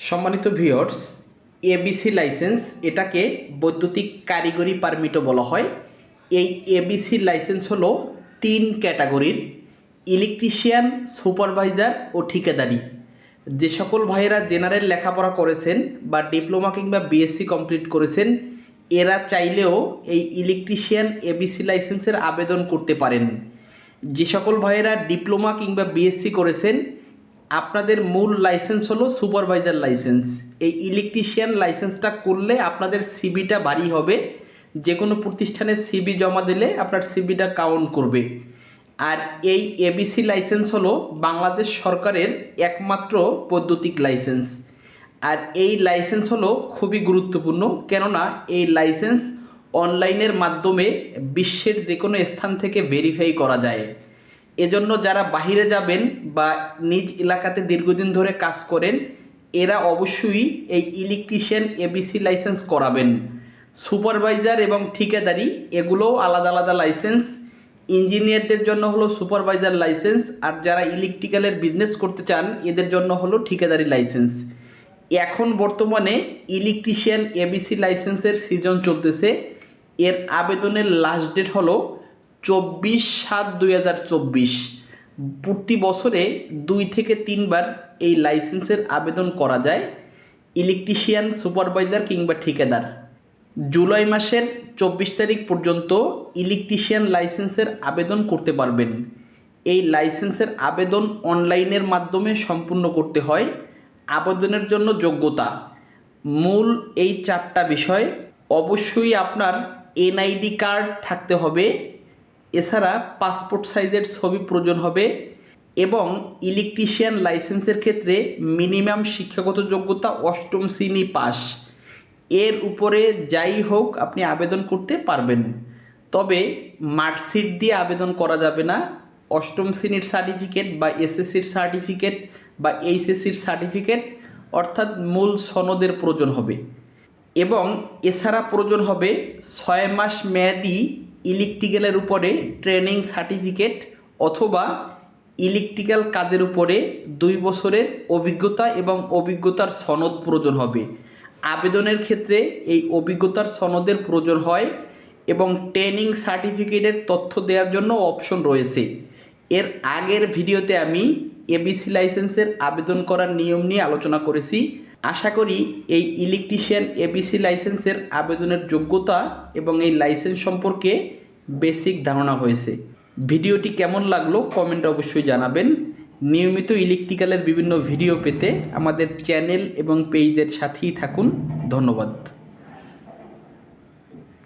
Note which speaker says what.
Speaker 1: সম্মানিত viewers ABC licence এটাকে বৈদ্যুতিক কারিগরি পারমিটও বলা হয়। এই এবিসি লাইসেন্স হলো তিন ক্যাটাগরির ইলেকট্রিশিয়ান সুপারভাইজার ও ঠিকাদারি। যে সকল ভাইয়েরা জেনারেল লেখাপড়া করেছেন বা ডিপ্লোমা কিংবা বিএসসি কমপ্লিট করেছেন, এরা চাইলেও এই ইলেকট্রিশিয়ান এবিসি লাইসেন্সের আবেদন করতে পারেন। যে সকল ভাইয়েরা ডিপ্লোমা কিংবা বিএসসি করেছেন আপনাদের মূল লাইসেন্স হলো সুপারভাইজার লাইসেন্স এই ইলেকট্রিশিয়ান লাইসেন্সটা করলে আপনাদের সিবিটা ভারী হবে। যে কোনো প্রতিষ্ঠানে সিবি জমা দিলে আপনার সিবিটা কাউন্ট করবে। আর এই এবিসি লাইসেন্স হলো বাংলাদেশ সরকারের একমাত্র বৈদ্যুতিক লাইসেন্স আর এই লাইসেন্স হলো খুবই গুরুত্বপূর্ণ, কেননা এই লাইসেন্স অনলাইনের মাধ্যমে বিশ্বের যে কোনো স্থান থেকে ভেরিফাই করা যায়। এজন্য যারা বাহিরে যাবেন বা নিজ এলাকাতে দীর্ঘদিন ধরে কাজ করেন, এরা অবশ্যই এই ইলেকট্রিশিয়ান এবিসি লাইসেন্স করাবেন। সুপারভাইজার এবং ঠিকাদারি, এগুলোও আলাদা আলাদা লাইসেন্স ইঞ্জিনিয়ারদের জন্য হলো সুপারভাইজার লাইসেন্স আর যারা ইলেকট্রিক্যালের বিজনেস করতে চান, এদের জন্য হলো ঠিকাদারি লাইসেন্স এখন বর্তমানে ইলেকট্রিশিয়ান এবিসি লাইসেন্সের সিজন চলতেছে। এর আবেদনের লাস্ট ডেট হলো চব্বিশ সাত দুই হাজার চব্বিশ। প্রতি বছরে দুই থেকে তিনবার এই লাইসেন্সের আবেদন করা যায়, ইলেকট্রিশিয়ান সুপারভাইজার কিংবা ঠিকাদার। জুলাই মাসের চব্বিশ তারিখ পর্যন্ত ইলেকট্রিশিয়ান লাইসেন্সের আবেদন করতে পারবেন। এই লাইসেন্সের আবেদন অনলাইনের মাধ্যমে সম্পূর্ণ করতে হয়। আবেদনের জন্য যোগ্যতা। মূল এই চারটা বিষয়। অবশ্যই আপনার এনআইডি কার্ড থাকতে হবে। এছাড়া পাসপোর্ট সাইজের ছবি প্রয়োজন হবে এবং ইলেকট্রিশিয়ান লাইসেন্সের ক্ষেত্রে মিনিমাম শিক্ষাগত যোগ্যতা অষ্টম শ্রেণি পাস। এর উপরে যাই হোক, আপনি আবেদন করতে পারবেন। তবে মার্কশিট দিয়ে আবেদন করা যাবে না। অষ্টম শ্রেণির সার্টিফিকেট বা এসএসসির সার্টিফিকেট বা এইচএসসির সার্টিফিকেট অর্থাৎ মূল সনদের প্রয়োজন হবে। এবং এছাড়া প্রয়োজন হবে ছয় মাস মেয়াদি ইলেকট্রিক্যালের উপরে ট্রেনিং সার্টিফিকেট অথবা ইলেকট্রিক্যাল কাজের উপরে দুই বছরের অভিজ্ঞতা এবং অভিজ্ঞতার সনদ প্রয়োজন হবে। আবেদনের ক্ষেত্রে এই অভিজ্ঞতার সনদের প্রয়োজন হয় এবং ট্রেনিং সার্টিফিকেটের তথ্য দেওয়ার জন্য অপশন রয়েছে। এর আগের ভিডিওতে আমি এবিসি লাইসেন্সের আবেদন করার নিয়ম নিয়ে আলোচনা করেছি। আশা করি এই ইলেকট্রিশিয়ান এবিসি লাইসেন্সের আবেদনের যোগ্যতা এবং এই লাইসেন্স সম্পর্কে বেসিক ধারণা হয়েছে। ভিডিওটি কেমন লাগল কমেন্টে অবশ্যই জানাবেন। নিয়মিত ইলেকট্রিক্যালের বিভিন্ন ভিডিও পেতে আমাদের চ্যানেল এবং পেজের সাথেই থাকুন। ধন্যবাদ।